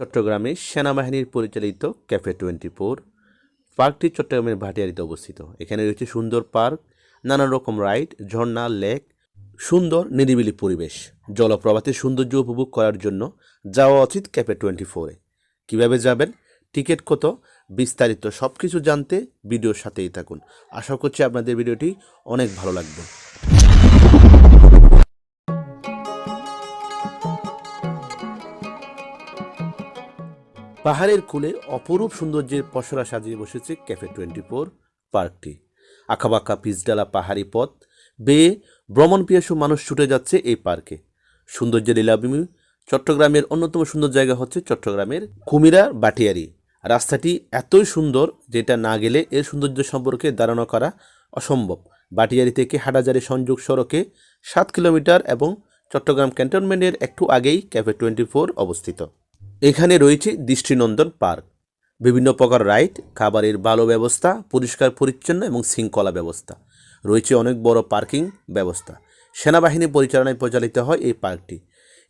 চট্টগ্রামে সেনাবাহিনীর পরিচালিত ক্যাফে টোয়েন্টি ফোর পার্কটি চট্টগ্রামের ভাটিয়ারিতে অবস্থিত। এখানে রয়েছে সুন্দর পার্ক নানা রকম রাইড, ঝর্ণা, লেক, সুন্দর নিরিবিলি পরিবেশ। জলপ্রপাতের সৌন্দর্য উপভোগ করার জন্য যাওয়া উচিত ক্যাফে টোয়েন্টি ফোরে কীভাবে যাবেন? টিকিট কত? বিস্তারিত সব কিছু জানতে ভিডিওর সাথেই থাকুন। আশা করছি আপনাদের ভিডিওটি অনেক ভালো লাগবে। পাহাড়ের কোলে অপরূপ সৌন্দর্যের পসরা সাজিয়ে বসেছে ক্যাফে টোয়েন্টি ফোর পার্কটি। আঁকাবাঁকা পিচডালা পাহাড়ি পথ বেয়ে ভ্রমণ পিয়াসু মানুষ ছুটে যাচ্ছে এই পার্কে। সৌন্দর্যের লীলাভূমি চট্টগ্রামের অন্যতম সুন্দর জায়গা হচ্ছে চট্টগ্রামের কুমিরা বাটিয়ারি। রাস্তাটি এতই সুন্দর যেটা না গেলে এর সৌন্দর্য সম্পর্কে ধারণা করা অসম্ভব। বাটিয়ারি থেকে হাটাজারি সংযোগ সড়কে সাত কিলোমিটার এবং চট্টগ্রাম ক্যান্টনমেন্টের একটু আগেই ক্যাফে টোয়েন্টি ফোর অবস্থিত। এখানে রয়েছে দৃষ্টিনন্দন পার্ক। বিভিন্ন প্রকার রাইড, খাবারের ভালো ব্যবস্থা, পরিষ্কার পরিচ্ছন্ন এবং শৃঙ্খলা ব্যবস্থা। রয়েছে অনেক বড় পার্কিং ব্যবস্থা। সেনাবাহিনী পরিচালনায় পরিচালিত হয় এই পার্কটি।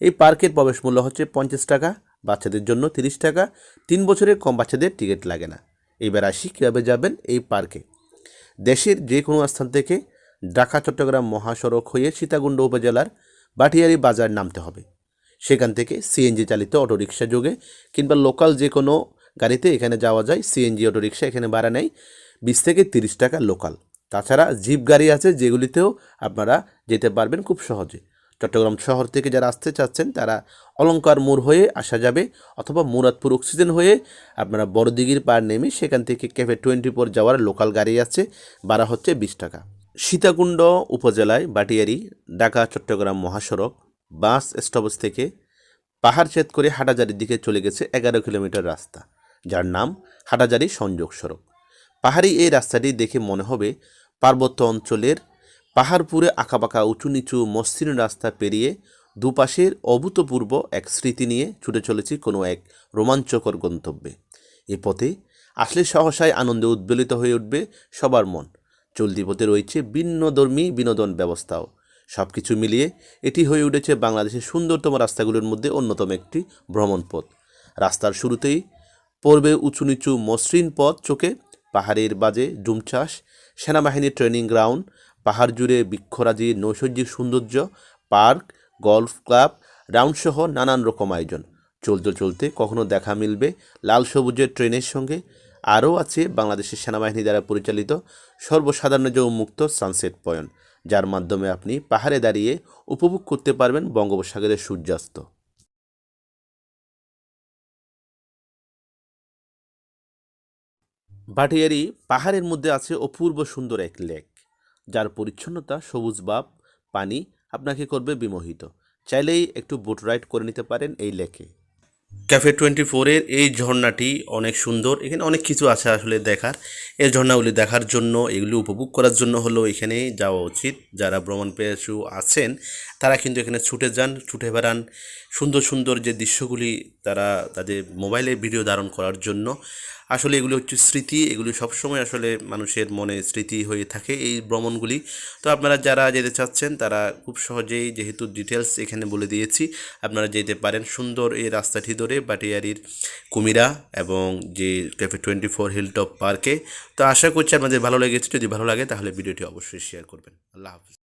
এই পার্কের প্রবেশ মূল্য হচ্ছে পঞ্চাশ টাকা, বাচ্চাদের জন্য তিরিশ টাকা, তিন বছরের কম বাচ্চাদের টিকিট লাগে না। এবার আসি কীভাবে যাবেন এই পার্কে। দেশের যে কোনো স্থান থেকে ঢাকা, চট্টগ্রাম মহাসড়ক হয়ে সীতাকুণ্ড উপজেলার বাটিয়ারি বাজার নামতে হবে। সেখান থেকে সিএনজি চালিত অটোরিকশা যোগে কিংবা লোকাল যে কোনো গাড়িতে এখানে যাওয়া যায় সিএনজি অটোরিকশা এখানে ভাড়া নেয় বিশ থেকে তিরিশ টাকা লোকাল তাছাড়া জিপ গাড়ি আছে যেগুলিতেও আপনারা যেতে পারবেন খুব সহজে। চট্টগ্রাম শহর থেকে যারা আসতে চাচ্ছেন, তারা অলঙ্কার মোড় হয়ে আসা যাবে অথবা মুরাদপুর অক্সিজেন হয়ে আপনারা বড়দিঘির পার নেমে সেখান থেকে ক্যাফে টোয়েন্টি ফোর যাওয়ার লোকাল গাড়ি আছে, ভাড়া হচ্ছে বিশ টাকা। সীতাকুণ্ড উপজেলায় বাটিয়ারি, ঢাকা, চট্টগ্রাম মহাসড়ক বাস স্টপেজ থেকে পাহাড় ছেদ করে হাটাজারির দিকে চলে গেছে এগারো কিলোমিটার রাস্তা, যার নাম হাটাজারি সংযোগ সড়ক। পাহাড়ি এই রাস্তাটি দেখে মনে হবে পার্বত্য অঞ্চলের পাহাড়পুরে আঁকাবাঁকা উঁচু নিচু মসৃণ রাস্তা পেরিয়ে দুপাশের অভূতপূর্ব এক স্মৃতি নিয়ে ছুটে চলেছি কোনো এক রোমাঞ্চকর গন্তব্যে। এ পথে আসলে সহসায় আনন্দে উদ্বেলিত হয়ে উঠবে সবার মন। চলতি পথে রয়েছে ভিন্নধর্মী বিনোদন ব্যবস্থাও। সব কিছু মিলিয়ে এটি হয়ে উঠেছে বাংলাদেশের সুন্দরতম রাস্তাগুলোর মধ্যে অন্যতম একটি ভ্রমণ পথ। রাস্তার শুরুতেই পড়বে উঁচু নিচু মসৃণ পথ চোখে, পাহাড়ের বাজে ডুম চাষ সেনাবাহিনীর ট্রেনিং গ্রাউন্ড, পাহাড় জুড়ে বৃক্ষরাজি, নৈসর্গিক সৌন্দর্য, পার্ক, গলফ ক্লাব রাউন্ডসহ নানান রকম আয়োজন। চলতে চলতে কখনো দেখা মিলবে লাল সবুজের ট্রেনের সঙ্গে। আরও আছে বাংলাদেশের সেনাবাহিনী দ্বারা পরিচালিত সর্বসাধারণের উন্মুক্ত সানসেট পয়েন্ট। যার মাধ্যমে আপনি পাহাড়ে দাঁড়িয়ে উপভোগ করতে পারবেন বঙ্গোপসাগরের সূর্যাস্ত। ভাটিয়ারি পাহাড়ের মধ্যে আছে অপূর্ব সুন্দর এক লেক। যার পরিচ্ছন্নতা সবুজ বাপ, পানি আপনাকে করবে বিমোহিত। চাইলেই একটু বোট রাইড করে নিতে পারেন এই লেকে। ক্যাফে টোয়েন্টি ফোরের এই ঝর্ণাটি অনেক সুন্দর। এখানে অনেক কিছু আছে আসলে দেখার। এই ঝর্ণাগুলি দেখার জন্য, এগুলি উপভোগ করার জন্য হলো এখানে যাওয়া উচিত। যারা ভ্রমণ পেয়েছু আছেন, তারা কিন্তু এখানে ছুটে যান, ছুটে বেড়ান। সুন্দর সুন্দর যে দৃশ্যগুলি তারা তাদের মোবাইলে ভিডিও ধারণ করার জন্য। আসলে এগুলি হচ্ছে স্মৃতি, এগুলি সবসময় আসলে মানুষের মনে স্মৃতি হয়ে থাকে এই ভ্রমণগুলি। তো আপনারা যারা যেতে চাচ্ছেন, তারা খুব সহজেই যেহেতু ডিটেলস এখানে বলে দিয়েছি, আপনারা যেতে পারেন সুন্দর এই রাস্তাটি ধরে বাটিয়ারির কুমিরা এবং যে ক্যাফে টোয়েন্টি ফোর হিলটপ পার্কে। তো আশা করছি আপনাদের ভালো লেগেছে, যদি ভালো লাগে তাহলে ভিডিওটি অবশ্যই শেয়ার করবেন। আল্লাহ হাফিজ।